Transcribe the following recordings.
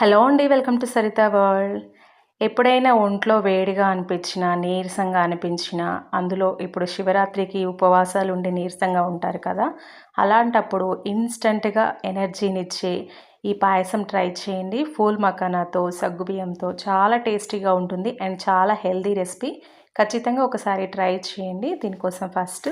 Hello అండి welcome to Saritha world. ఎప్పుడైనా ఒంట్లో వేడిగా అనిపించినా నీరసంగా అనిపించినా అందులో ఇప్పుడు శివరాత్రికి ఉపవాసాలు ఉండి నీరసంగా ఉంటారు కదా అలాంటప్పుడు ఇన్స్టంట్గా ఎనర్జీనిచ్చే ఈ పాయసం ట్రై చేయండి. ఫూల్ మకానాతో సగ్గుబియ్యంతో చాలా టేస్టీగా ఉంటుంది అండ్ చాలా హెల్దీ రెసిపీ. ఖచ్చితంగా ఒకసారి ట్రై చేయండి. దీనికోసం ఫస్ట్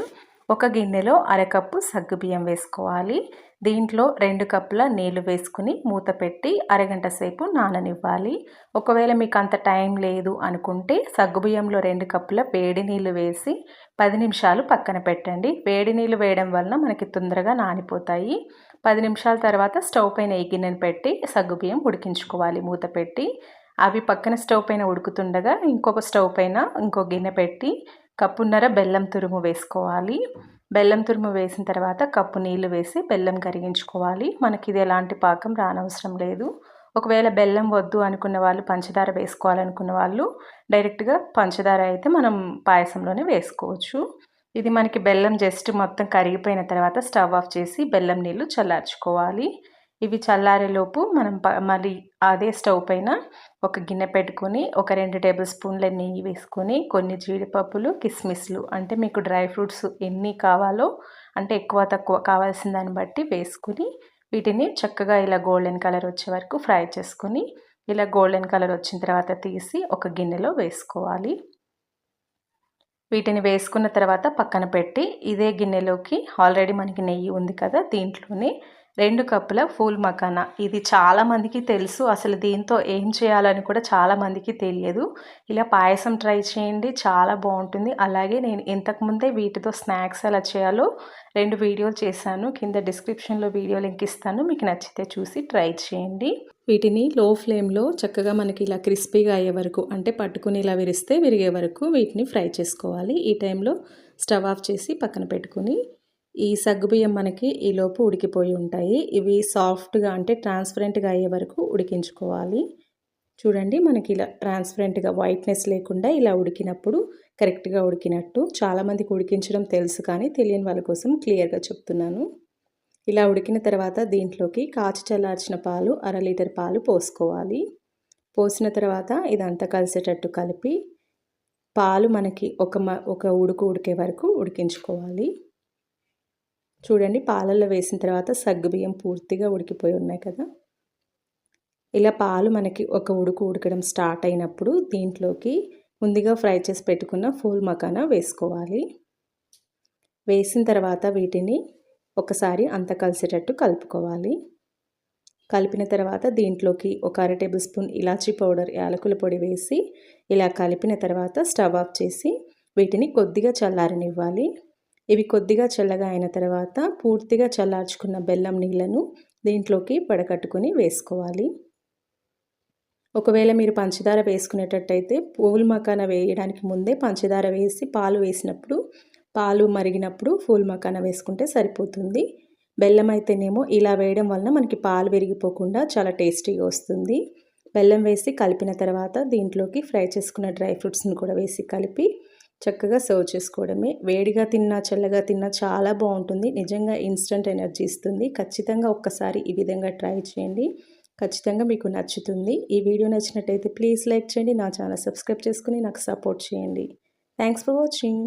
ఒక గిన్నెలో అరకప్పు సగ్గుబియ్యం వేసుకోవాలి. దీంట్లో రెండు కప్పుల నీళ్ళు వేసుకుని మూత పెట్టి అరగంట సేపు నాననివ్వాలి. ఒకవేళ మీకు అంత టైం లేదు అనుకుంటే సగ్గుబియ్యంలో రెండు కప్పుల వేడి నీళ్ళు వేసి పది నిమిషాలు పక్కన పెట్టండి. వేడి నీళ్ళు వేయడం వలన మనకి తొందరగా నానిపోతాయి. పది నిమిషాల తర్వాత స్టవ్ పైన ఈ గిన్నెను పెట్టి సగ్గుబియ్యం ఉడికించుకోవాలి మూత పెట్టి. అవి పక్కన స్టవ్ పైన ఉడుకుతుండగా ఇంకొక స్టవ్ పైన ఇంకో గిన్నె పెట్టి కప్పున్నర బెల్లం తురుము వేసుకోవాలి. బెల్లం తురుము వేసిన తర్వాత కప్పు నీళ్ళు వేసి బెల్లం కరిగించుకోవాలి. మనకి ఇది ఎలాంటి పాకం రానవసరం లేదు. ఒకవేళ బెల్లం వద్దు అనుకున్న వాళ్ళు పంచదార వేసుకోవాలనుకున్న వాళ్ళు డైరెక్ట్గా పంచదార అయితే మనం పాయసంలోనే వేసుకోవచ్చు. ఇది మనకి బెల్లం జస్ట్ మొత్తం కరిగిపోయిన తర్వాత స్టవ్ ఆఫ్ చేసి బెల్లం నీళ్ళు చల్లార్చుకోవాలి. ఇవి చల్లారేలోపు మనం మళ్ళీ అదే స్టవ్ పైన ఒక గిన్నె పెట్టుకొని ఒక రెండు టేబుల్ స్పూన్ల నెయ్యి వేసుకొని కొన్ని జీడిపప్పులు కిస్మిస్లు అంటే మీకు డ్రై ఫ్రూట్స్ ఎన్ని కావాలో అంటే ఎక్కువ తక్కువ కావాల్సిన దాన్ని బట్టి వేసుకుని వీటిని చక్కగా ఇలా గోల్డెన్ కలర్ వచ్చే వరకు ఫ్రై చేసుకొని ఇలా గోల్డెన్ కలర్ వచ్చిన తర్వాత తీసి ఒక గిన్నెలో వేసుకోవాలి. వీటిని వేసుకున్న తర్వాత పక్కన పెట్టి ఇదే గిన్నెలోకి ఆల్రెడీ మనకి నెయ్యి ఉంది కదా దీంట్లోనే రెండు కప్పుల ఫూల్ మకానా. ఇది చాలామందికి తెలుసు. అసలు దీంతో ఏం చేయాలని కూడా చాలామందికి తెలియదు. ఇలా పాయసం ట్రై చేయండి. చాలా బాగుంటుంది. అలాగే నేను ఇంతకుముందే వీటితో స్నాక్స్ ఎలా చేయాలో రెండు వీడియోలు చేశాను. కింద డిస్క్రిప్షన్లో వీడియో లింక్ ఇస్తాను. మీకు నచ్చితే చూసి ట్రై చేయండి. వీటిని లో ఫ్లేమ్లో చక్కగా మనకి ఇలా క్రిస్పీగా అయ్యే వరకు అంటే పట్టుకుని ఇలా విరిస్తే విరిగే వరకు వీటిని ఫ్రై చేసుకోవాలి. ఈ టైంలో స్టవ్ ఆఫ్ చేసి పక్కన పెట్టుకుని ఈ సగ్గుబియ్యం మనకి ఈలోపు ఉడికిపోయి ఉంటాయి. ఇవి సాఫ్ట్గా అంటే ట్రాన్స్పరెంట్గా అయ్యే వరకు ఉడికించుకోవాలి. చూడండి మనకి ఇలా ట్రాన్స్పరెంట్గా వైట్నెస్ లేకుండా ఇలా ఉడికినప్పుడు కరెక్ట్గా ఉడికినట్టు. చాలామందికి ఉడికించడం తెలుసు కానీ తెలియని వాళ్ళ కోసం క్లియర్గా చెప్తున్నాను. ఇలా ఉడికిన తర్వాత దీంట్లోకి కాచి చల్లార్చిన పాలు అర లీటర్ పాలు పోసుకోవాలి. పోసిన తర్వాత ఇదంతా కలిసేటట్టు కలిపి పాలు మనకి ఒక మ ఒక ఉడుకు ఉడికే వరకు ఉడికించుకోవాలి. చూడండి పాలల్లో వేసిన తర్వాత సగ్గుబియ్యం పూర్తిగా ఉడికిపోయి ఉన్నాయి కదా. ఇలా పాలు మనకి ఒక ఉడుకు ఉడకడం స్టార్ట్ అయినప్పుడు దీంట్లోకి ముందుగా ఫ్రై చేసి పెట్టుకున్న ఫూల్ మకానా వేసుకోవాలి. వేసిన తర్వాత వీటిని ఒకసారి అంత కలిసేటట్టు కలుపుకోవాలి. కలిపిన తర్వాత దీంట్లోకి ఒక అర టేబుల్ స్పూన్ ఇలాచీ పౌడర్ యాలకుల పొడి వేసి ఇలా కలిపిన తర్వాత స్టవ్ ఆఫ్ చేసి వీటిని కొద్దిగా చల్లారనివ్వాలి. ఇవి కొద్దిగా చల్లగా అయిన తర్వాత పూర్తిగా చల్లార్చుకున్న బెల్లం నీళ్ళను దీంట్లోకి పడకట్టుకుని వేసుకోవాలి. ఒకవేళ మీరు పంచదార వేసుకునేటట్టయితే పూల్ మకాన వేయడానికి ముందే పంచదార వేసి పాలు వేసినప్పుడు పాలు మరిగినప్పుడు ఫూల్ మకాన వేసుకుంటే సరిపోతుంది. బెల్లం అయితేనేమో ఇలా వేయడం వలన మనకి పాలు విరిగిపోకుండా చాలా టేస్టీగా వస్తుంది. బెల్లం వేసి కలిపిన తర్వాత దీంట్లోకి ఫ్రై చేసుకున్న డ్రై ఫ్రూట్స్ని కూడా వేసి కలిపి చక్కగా సర్వ్ చేసుకోవడమే. వేడిగా తిన్నా చల్లగా తిన్నా చాలా బాగుంటుంది. నిజంగా ఇన్స్టంట్ ఎనర్జీ ఇస్తుంది. ఖచ్చితంగా ఒక్కసారి ఈ విధంగా ట్రై చేయండి. ఖచ్చితంగా మీకు నచ్చుతుంది. ఈ వీడియో నచ్చినట్టయితే ప్లీజ్ లైక్ చేయండి. నా ఛానల్ సబ్స్క్రైబ్ చేసుకుని నాకు సపోర్ట్ చేయండి. Thanks for watching.